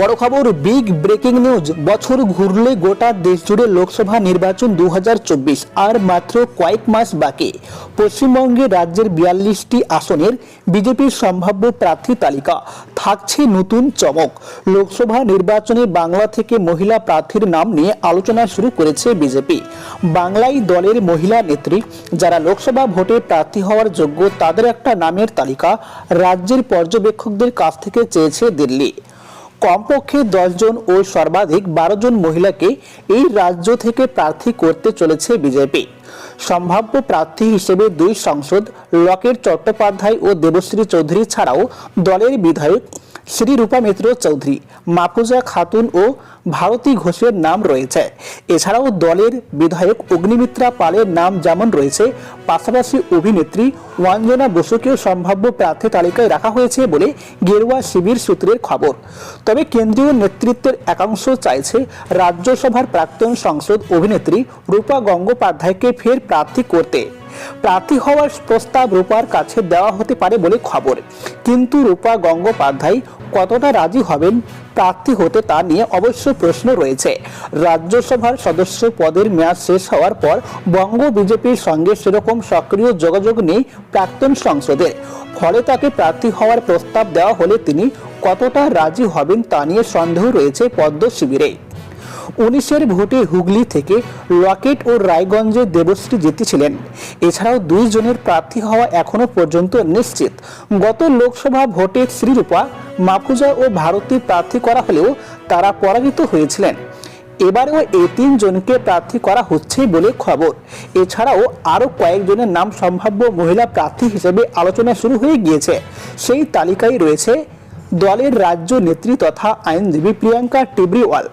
বড় খবর big breaking news বছর ঘুরলে গোটা দেশ জুড়ে লোকসভা নির্বাচন দু হাজার চব্বিশ, আর মাত্র কয়েক মাস বাকি। পশ্চিমবঙ্গে রাজ্যের বিয়াল্লিশটি আসনের বিজেপির সম্ভাব্য প্রার্থী তালিকা, থাকছে নতুন চমক। লোকসভা নির্বাচনে বাংলা থেকে মহিলা প্রার্থীর নাম নিয়ে আলোচনা শুরু করেছে বিজেপি। বাংলায় দলের মহিলা নেত্রী, যারা লোকসভা ভোটে প্রার্থী হওয়ার যোগ্য, তাদের একটা নামের তালিকা রাজ্যের পর্যবেক্ষকদের কাছ থেকে চেয়েছে দিল্লি। কমপক্ষে জন ও সর্বাধিক বারো জন মহিলাকে এই রাজ্য থেকে প্রার্থী করতে চলেছে বিজেপি। সম্ভাব্য প্রার্থী হিসেবে দুই সংসদ, লকেট চট্টোপাধ্যায় ও দেবশ্রী চৌধুরী ছাড়াও দলের বিধায়ক শ্রী রূপা মিত্র চৌধুরী মাফুজা খাতুন ও ভারতী ঘোষের নাম রয়েছে। এছাড়াও দলের বিধায়ক অগ্নিমিত্রা পালের নাম যেমন রয়েছে, পাশাপাশি অভিনেত্রী ওয়াঞ্জনা বসুকেও সম্ভাব্য প্রার্থী তালিকায় রাখা হয়েছে বলে গেরুয়া শিবির সূত্রের খবর। তবে কেন্দ্রীয় নেতৃত্বের একাংশ চাইছে রাজ্যসভার প্রাক্তন সংসদ অভিনেত্রী রূপা গঙ্গোপাধ্যায়কে ফের প্রার্থী করতে। প্রার্থী হওয়ার প্রস্তাব রূপার কাছে দেওয়া হতে পারে বলে খবর। কিন্তু রূপা গঙ্গোপাধ্যায় কতটা রাজি হবেন প্রার্থী হতে তা নিয়ে অবশ্য প্রশ্ন রয়েছে। রাজ্যসভার সদস্য পদের মেয়াদ শেষ হওয়ার পর বঙ্গ বিজেপির সঙ্গে সেরকম সক্রিয় যোগাযোগ নেই প্রাক্তন সংসদের। ফলে তাকে প্রার্থী হওয়ার প্রস্তাব দেওয়া হলে তিনি কতটা রাজি হবেন তা নিয়ে সন্দেহ রয়েছে পদ্ম শিবিরে উনিশের ভোটে হুগলি থেকে লকেট ও রায়গঞ্জে দেবশ্রী জিতেছিলেন। এছাড়াও দুই জনের প্রার্থী হওয়া এখনও পর্যন্ত নিশ্চিত। গত লোকসভা ভোটে শ্রীরূপা, মাফুজা ও ভারতী প্রার্থী করা হলেও তারা পরাজিত হয়েছিলেন। এবারেও এই তিনজনকে প্রার্থী করা হচ্ছে বলে খবর। এছাড়াও আরও কয়েকজনের নাম সম্ভাব্য মহিলা প্রার্থী হিসেবে আলোচনা শুরু হয়ে গিয়েছে। সেই তালিকায় রয়েছে দলের রাজ্য নেত্রী তথা আইনজীবী প্রিয়াঙ্কা টিবরিওয়াল।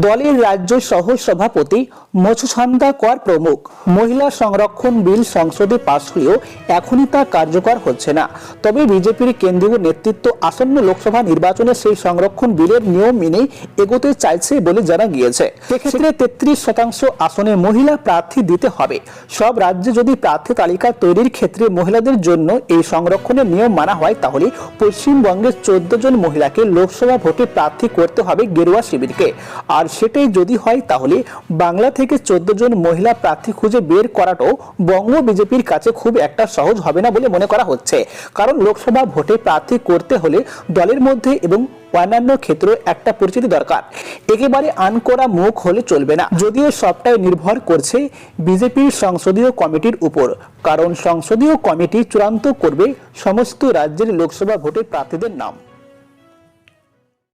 দলের রাজ্য সহ সভাপতি মছুছন্দা কর প্রমুখ। মহিলা সংরক্ষণ বিল সংসদে পাশ হলেও এখনই তা কার্যকর হচ্ছে না। তবে বিজেপির কেন্দ্রীয় নেতৃত্ব আসন্ন লোকসভা নির্বাচনে সেই সংরক্ষণ বিলের নিয়ম মেনে এগোতে চাইছে বলে জানা গিয়েছে। সেক্ষেত্রে তেত্রিশ শতাংশ আসনে মহিলা প্রার্থী দিতে হবে। সব রাজ্যে যদি প্রার্থী তালিকা তৈরির ক্ষেত্রে মহিলাদের জন্য এই সংরক্ষণের নিয়ম মানা হয়, তাহলে পশ্চিমবঙ্গের চোদ্দ জন মহিলাকে লোকসভা ভোটে প্রার্থী করতে হবে গেরুয়া শিবিরকে। আর সেটাই যদি হয়, তাহলে বাংলা থেকে চোদ্দ জন মহিলা প্রার্থী খুঁজে বের করাটাও বঙ্গ বিজেপির কাছে খুব একটা সহজ হবে না বলে মনে করা হচ্ছে। কারণ লোকসভা ভোটে প্রার্থী করতে হলে দলের মধ্যে এবং অন্যান্য ক্ষেত্রে একটা পরিচিতি দরকার। একেবারে আনকরা মুখ হলে চলবে না। যদিও সবটাই নির্ভর করছে বিজেপির সংসদীয় কমিটির উপর। কারণ সংসদীয় কমিটি চূড়ান্ত করবে সমস্ত রাজ্যের লোকসভা ভোটের প্রার্থীদের নাম।